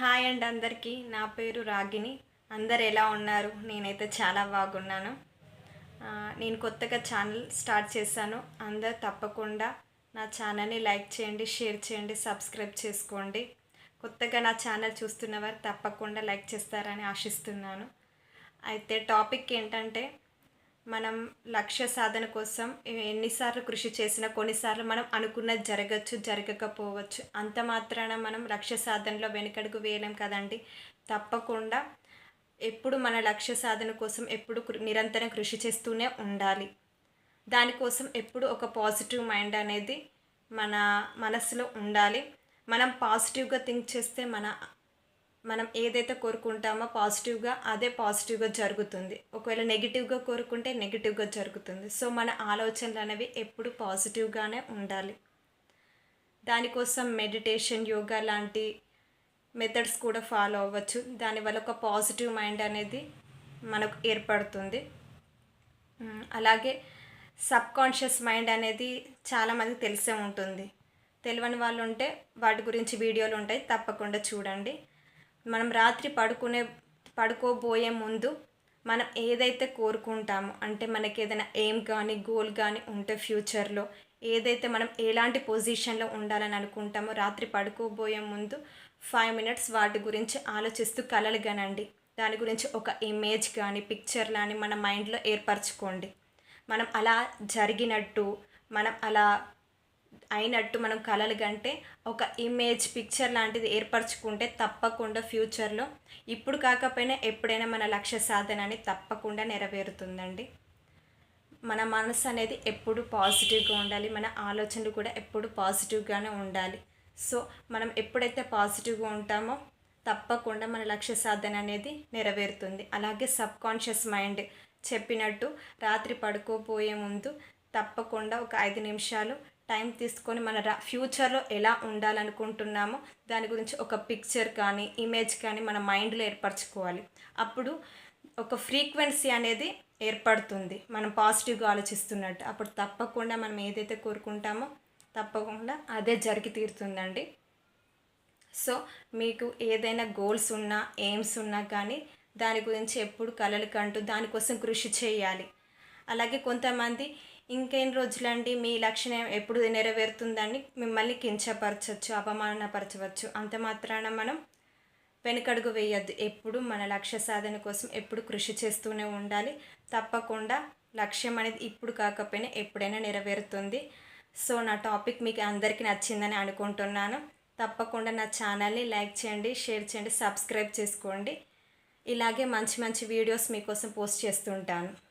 Hi అండి అందరికీ. నా పేరు రాగిని అందరు ఎలా ఉన్నారు? నేనైతే చాలా బాగున్నాను. నేను కొత్తగా ఛానల్ స్టార్ట్ చేశాను. అందరు తప్పకుండా నా ఛానల్ని లైక్ చేయండి షేర్ చేయండి సబ్స్క్రైబ్ చేసుకోండి. కొత్తగా నా ఛానల్ చూస్తున్న వారు తప్పకుండా లైక్ చేస్తారని ఆశిస్తున్నాను. అయితే టాపిక్ ఏంటంటే మనం లక్ష్య సాధన కోసం ఎన్నిసార్లు కృషి చేసినా కొన్నిసార్లు మనం అనుకున్నది జరగచ్చు జరగకపోవచ్చు. అంత మాత్రాన మనం లక్ష్య సాధనలో వెనుకడుగు వేయలేం కదండి. తప్పకుండా ఎప్పుడు మన లక్ష్య సాధన కోసం ఎప్పుడు నిరంతరం కృషి చేస్తూనే ఉండాలి. దానికోసం ఎప్పుడు ఒక పాజిటివ్ మైండ్ అనేది మన మనసులో ఉండాలి. మనం పాజిటివ్గా థింక్ చేస్తే మన మనం ఏదైతే కోరుకుంటామో పాజిటివ్గా అదే పాజిటివ్గా జరుగుతుంది. ఒకవేళ నెగిటివ్గా కోరుకుంటే నెగిటివ్గా జరుగుతుంది. సో మన ఆలోచనలు అనేవి ఎప్పుడు పాజిటివ్గానే ఉండాలి. దానికోసం మెడిటేషన్ యోగా లాంటి మెథడ్స్ కూడా ఫాలో అవ్వచ్చు. దానివల్ల ఒక పాజిటివ్ మైండ్ అనేది మనకు ఏర్పడుతుంది. అలాగే సబ్ కాన్షియస్ మైండ్ అనేది చాలామందికి తెలిసే ఉంటుంది. తెలియని వాళ్ళు ఉంటే వాటి గురించి వీడియోలు ఉంటాయి తప్పకుండా చూడండి. మనం రాత్రి పడుకునే పడుకోబోయే ముందు మనం ఏదైతే కోరుకుంటామో అంటే మనకి ఏదైనా ఎయిమ్ కానీ గోల్ కానీ ఉంటే ఫ్యూచర్లో ఏదైతే మనం ఎలాంటి పొజిషన్లో ఉండాలని అనుకుంటామో రాత్రి పడుకోబోయే ముందు ఫైవ్ మినిట్స్ వాటి గురించి ఆలోచిస్తూ కలలు కనండి దాని గురించి ఒక ఇమేజ్ కానీ పిక్చర్ కానీ మన మైండ్లో ఏర్పరచుకోండి. మనం అలా జరిగినట్టు మనం అలా అయినట్టు మనం కలలు కంటే ఒక ఇమేజ్ పిక్చర్ లాంటిది ఏర్పరచుకుంటే తప్పకుండా ఫ్యూచర్లో ఇప్పుడు కాకపోయినా ఎప్పుడైనా మన లక్ష్య సాధన అని తప్పకుండా నెరవేరుతుందండి. మన మనసు అనేది ఎప్పుడు పాజిటివ్గా ఉండాలి మన ఆలోచనలు కూడా ఎప్పుడు పాజిటివ్గానే ఉండాలి. సో మనం ఎప్పుడైతే పాజిటివ్గా ఉంటామో తప్పకుండా మన లక్ష్య సాధన అనేది నెరవేరుతుంది. అలాగే సబ్ కాన్షియస్ మైండ్ చెప్పినట్టు రాత్రి పడుకోపోయే ముందు తప్పకుండా ఒక ఐదు నిమిషాలు టైం తీసుకొని మన రా ఫ్యూచర్లో ఎలా ఉండాలనుకుంటున్నామో దాని గురించి ఒక పిక్చర్ కానీ ఇమేజ్ కానీ మన మైండ్లో ఏర్పరచుకోవాలి. అప్పుడు ఒక ఫ్రీక్వెన్సీ అనేది ఏర్పడుతుంది. మనం పాజిటివ్గా ఆలోచిస్తున్నట్టు. అప్పుడు తప్పకుండా మనం ఏదైతే కోరుకుంటామో తప్పకుండా అదే జరిగి తీరుతుందండి. సో మీకు ఏదైనా గోల్స్ ఉన్నా ఎయిమ్స్ ఉన్నా కానీ దాని గురించి ఎప్పుడు కలలు కంటూ దానికోసం కృషి చేయాలి. అలాగే కొంతమంది ఇంకేం రోజులండి? మీ లక్ష్యం ఎప్పుడు నెరవేరుతుందని మిమ్మల్ని కించపరచవచ్చు అవమానపరచవచ్చు. అంత మాత్రాన మనం వెనుకడుగు వేయద్దు. ఎప్పుడు మన లక్ష్య సాధన కోసం ఎప్పుడు కృషి చేస్తూనే ఉండాలి. తప్పకుండా లక్ష్యం అనేది ఇప్పుడు కాకపోయినా ఎప్పుడైనా నెరవేరుతుంది. సో నా టాపిక్ మీకు అందరికీ నచ్చిందని అనుకుంటున్నాను. తప్పకుండా నా ఛానల్ని లైక్ చేయండి షేర్ చేయండి సబ్స్క్రైబ్ చేసుకోండి. ఇలాగే మంచి మంచి వీడియోస్ మీకోసం పోస్ట్ చేస్తుంటాను.